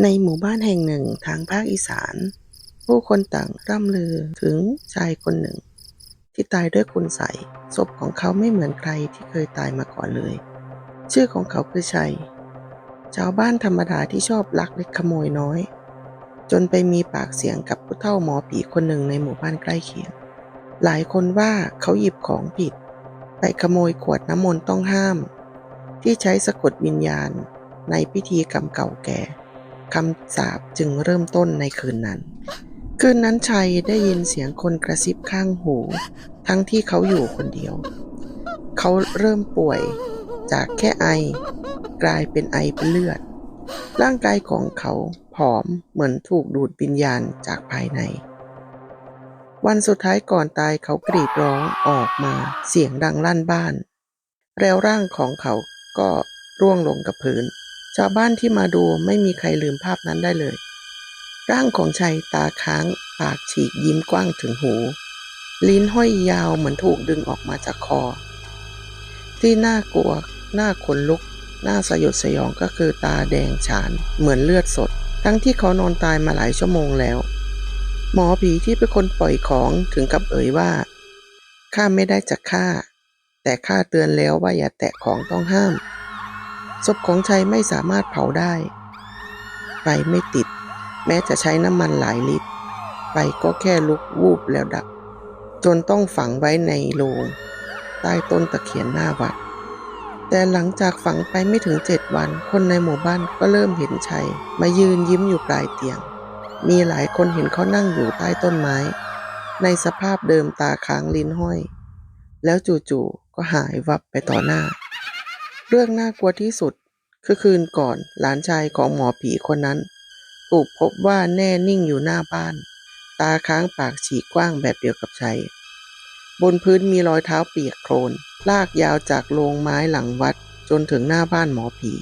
ในหมู่บ้านแห่งหนึ่งทางภาคอีสาน ผู้คนต่างร่ำลือถึงชายคนหนึ่ง ที่ตายด้วยคุณใสยศพของเขาไม่เหมือนใครที่เคยตายมาก่อนเลย ชื่อของเขาคือชัย ชาวบ้านธรรมดาที่ชอบลักเล็กขโมยน้อย จนไปมีปากเสียงกับผู้เฒ่าหมอผีคนหนึ่งในหมู่บ้านใกล้เคียง หลายคนว่าเขาหยิบของผิด ไปขโมยขวดน้ำมนต์ต้องห้าม ที่ใช้สะกดวิญญาณในพิธีกรรมเก่าแก่ คำสาปจึงเริ่มต้นในคืนนั้น คืนนั้นชัยได้ยินเสียงคนกระซิบข้างหู ทั้งที่เขาอยู่คนเดียว เขาเริ่มป่วยจากแค่ไอ กลายเป็นไอเป็นเลือด ร่างกายของเขาผอมเหมือนถูกดูดวิญญาณจากภายใน วันสุดท้ายก่อนตายเขากรีดร้องออกมาเสียงดังลั่นบ้าน แล้วร่างของเขาก็ร่วงลงกับพื้น ชาวบ้านที่มาดูไม่มีใครลืมภาพนั้นได้เลย ร่างของชายตาค้าง ปากฉีกยิ้มกว้างถึงหู ลิ้นห้อยยาวเหมือนถูกดึงออกมาจากคอ ที่น่ากลัวน่าขนลุกน่าสยดสยองก็คือตาแดงฉาน เหมือนเลือดสด ทั้งที่เขานอนตายมาหลายชั่วโมงแล้ว หมอผีที่เป็นคนปล่อยของถึงกับเอ่ยว่าข้าไม่ได้จะฆ่า แต่ข้าเตือนแล้วว่าอย่าแตะของต้องห้าม ศพของชัยไม่สามารถเผาได้ไฟไม่ติด แม้จะใช้น้ำมันหลายลิตรไฟก็แค่ลุกวูบแล้วดับ จนต้องฝังไว้ในโลง ใต้ต้นตะเคียนหน้าวัด แต่หลังจากฝังไปไม่ถึงเจ็ดวัน คนในหมู่บ้านก็เริ่มเห็นชัย มายืนยิ้มอยู่ปลายเตียง มีหลายคนเห็นเขานั่งอยู่ใต้ต้นไม้ ในสภาพเดิมตาค้างลิ้นห้อย แล้วจู่ๆก็หายวับไปต่อหน้า เรื่องน่ากลัวที่สุดคือคืนก่อนหลานชายของหมอผีคนนั้น ถูกพบว่าแน่นิ่งอยู่หน้าบ้าน ตาค้างปากฉีกกว้างแบบเดียวกับชัย บนพื้นมีรอยเท้าเปียกโคลน ลากยาวจากโรงไม้หลังวัดจนถึงหน้าบ้านหมอผี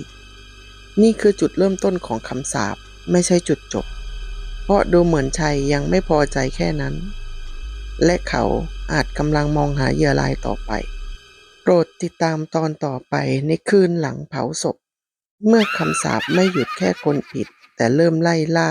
นี่คือจุดเริ่มต้นของคำสาปไม่ใช่จุดจบ เพราะดูเหมือนชัยยังไม่พอใจแค่นั้น และเขาอาจกำลังมองหาเหยื่อรายต่อไป โปรดติดตามตอนต่อไปในคืนหลังเผาศพ เมื่อคำสาปไม่หยุดแค่คนผิด แต่เริ่มไล่ล่า